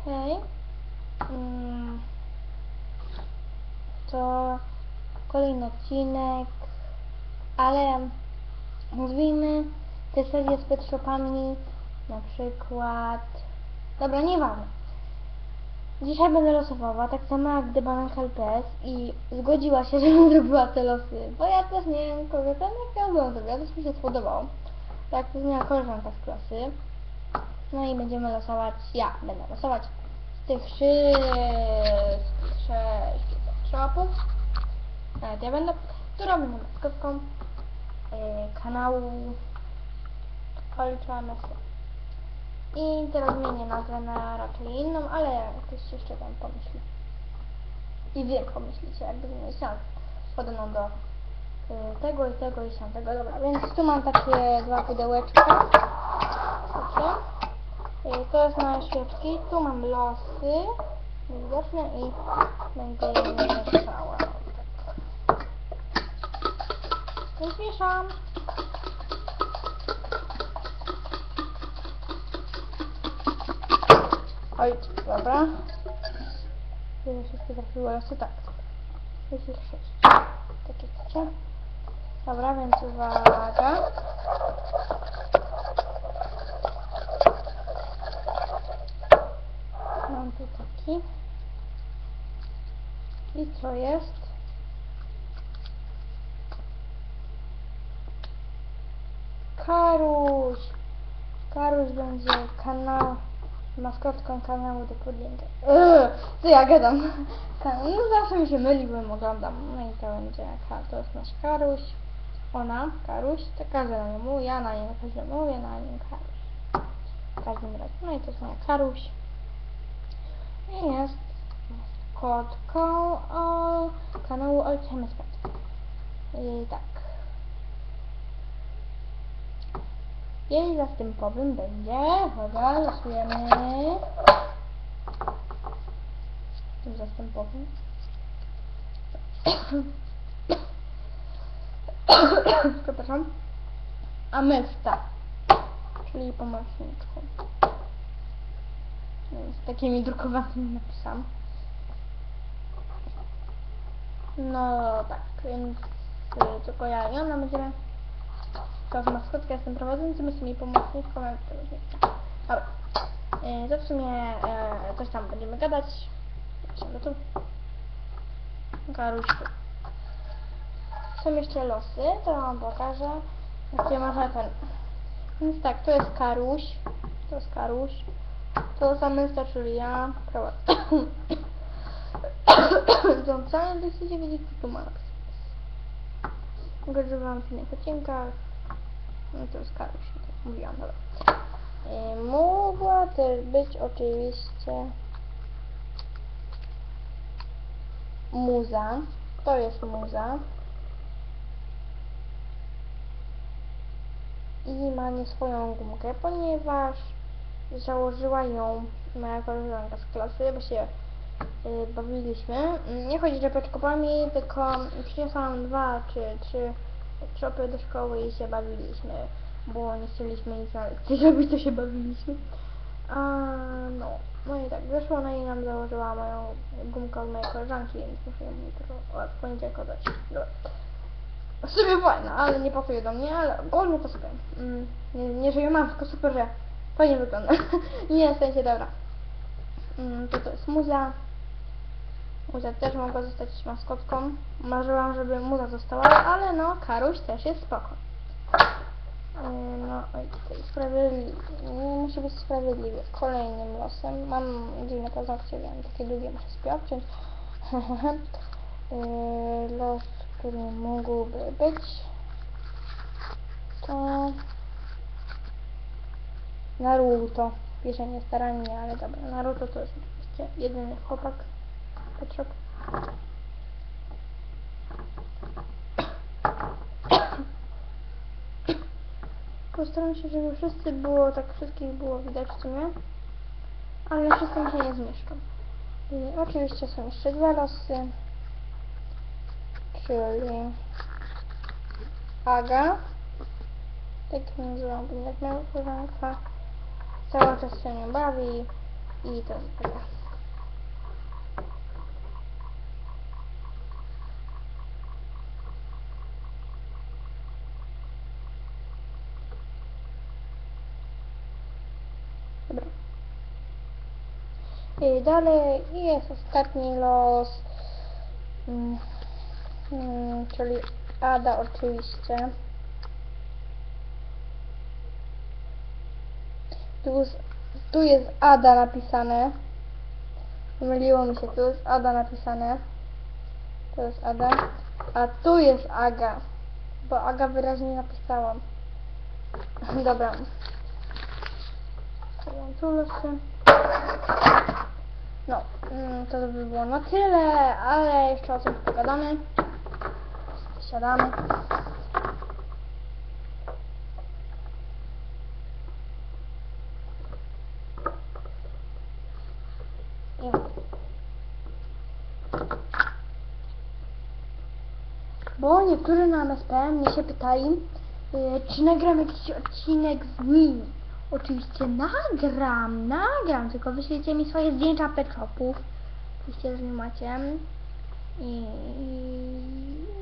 Okej. Mm. To kolejny odcinek, ale nazwijmy tę serię z pet shopami na przykład... Dobra, nieważne. Dzisiaj będę losowała, tak samo jak gdy Bananka LPS i zgodziła się, żebym zrobiła te losy, bo ja też nie wiem kogo ten, jak ja bym zrobiła, też mi się spodobało. Tak, to jest moja koleżanka z klasy. No i będziemy losować, ja będę losować tych sześciu shopów. Nawet ja będę, która będzie maskotką yy, kanału Olcza. I teraz zmienię nazwę na raczej inną, ale ktoś jeszcze tam pomyśli. I wy pomyślicie, jakby zmienić nazwę. Podobną do y, tego i tego i tamtego. Dobra, więc tu mam takie dwa pudełeczka. Proszę. To jest na świeczki. Tu mam losy. Widoczne i będę je mieszała. Tak. Już mieszam. Oj, dobra. Ile wszystkie trafiły losy? Tak. Jest ich sześć. Takie chcecie? Dobra, więc uwaga. I co jest? Karuś! Karuś będzie kanał, maskotką kanału do podjęcia. Co ja gadam? No zawsze mi się myli, oglądam. No i to będzie, to jest nasz Karuś. Ona, Karuś, to każdy na nią mówi, ja na nią każdy mówię, na nią Karuś. W każdym razie. No i to jest moja Karuś. Jest kotką o kanału Olciemy Sprawdź. I tak. Jej zastępowym będzie, uwaga, losujemy. Zastępowym. Przepraszam. Amesta, czyli pomocniczką. Z takimi drukowanymi napisami. No tak, więc y, tylko ja i ona będziemy to z jestem prowadzącym, jestem jej pomocniczką, jak to różnica. Dobra. Y, to w sumie y, coś tam będziemy gadać. Zobaczymy tu. Karuśku. Są jeszcze losy, to wam pokażę. Jakie można ten. Więc tak, to jest Karuś. To jest Karuś. To same czyli ja. Zącałem, to chcecie wiedzieć, co tu ma napisać. Pokażę wam w innych odcinkach. No to jest Karuś, tak mówiłam, dobra. Y, Mogła też być oczywiście muza. To jest muza. I ma nie swoją gumkę, ponieważ założyła ją moja koleżanka z klasy, bo się y, bawiliśmy. Nie chodzi o peczkopami, tylko przyniosłam dwa czy trzy czopy do szkoły i się bawiliśmy, bo nie chcieliśmy nic na lekcji zrobić, to się bawiliśmy. A no, no i tak wyszło, no i nam założyła moją gumkę od mojej koleżanki, więc muszę ją jutro w poniedziałek oddać. Dobra. W sumie fajna, ale nie pasuje do mnie, ale ogólnie to super. Mm, nie, nie, że ją mam, tylko super, że fajnie wygląda. nie, w sensie, dobra. Mm, to to jest muza. Muza też mogła zostać maskotką. Marzyłam, żeby muza została, ale no, Karuś też jest spoko. Yy, No, sprawiedliwy. Musi być sprawiedliwy. Kolejnym losem. Mam dziwne paznokcie, wiem, takie długie muszę spiąć. Yy, Los, który mógłby być, to Naruto. Piszę nie starannie, ale dobra. Naruto to jest oczywiście jedyny chłopak Petrop. Postaram się, żeby wszyscy było, tak wszystkich było widać w sumie. Ale wszyscy mi się nie zmieszczą. I oczywiście są jeszcze dwa losy. Czyli Aga. Tak nazywam, ponieważ moja koleżanka cały czas się nie bawi. I to jest. I dalej jest ostatni los, mm, mm, czyli Ada oczywiście. Tu tu jest Ada napisane. Pomyliło mi się, tu jest Ada napisane. To jest Ada. A tu jest Aga. Bo Aga wyraźnie napisałam. Dobra. Stawiam tu losy. No, mm, to by było na tyle, ale jeszcze o tym pogadamy. Siadamy. I Bo niektórzy na MSP mnie się pytali, y, czy nagram jakiś odcinek z nimi. Oczywiście nagram, nagram, tylko wyślijcie mi swoje zdjęcia pet shopów. Oczywiście, że nie macie. I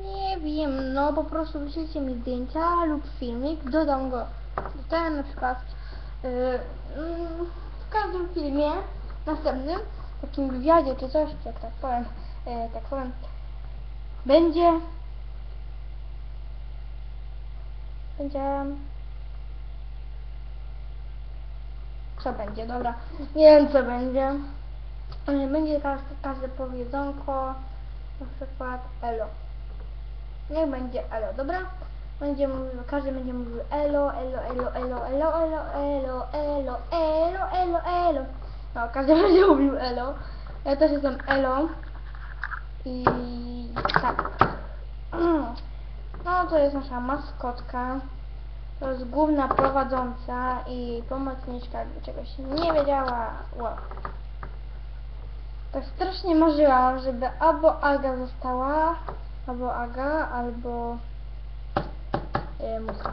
nie wiem, no po prostu wyślijcie mi zdjęcia lub filmik, dodam go ten na przykład y, mm, w każdym filmie następnym, takim wywiadzie czy coś, jak tak powiem, y, tak powiem, będzie będzie co będzie, dobra, nie wiem co będzie Y, będzie każde, każde powiedzonko na przykład elo niech będzie elo, dobra? Będzie mówił, każdy będzie mówił elo, elo, elo, elo, elo, elo, elo, elo, elo, elo, elo. No, każdy będzie mówił elo. Ja też jestem elo. I tak. No, to jest nasza maskotka. To jest główna prowadząca i pomocniczka, jakby czegoś nie wiedziała. Wow. Tak strasznie marzyłam, żeby albo Aga została, albo Aga, albo yy, Musa.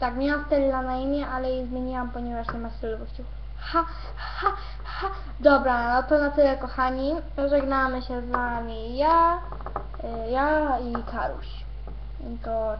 Tak, miałam Stella na imię, ale jej zmieniłam, ponieważ nie ma stylowości. Ha, ha, ha. Dobra, no to na tyle kochani. Żegnamy się z wami ja, yy, ja i Karuś. and go.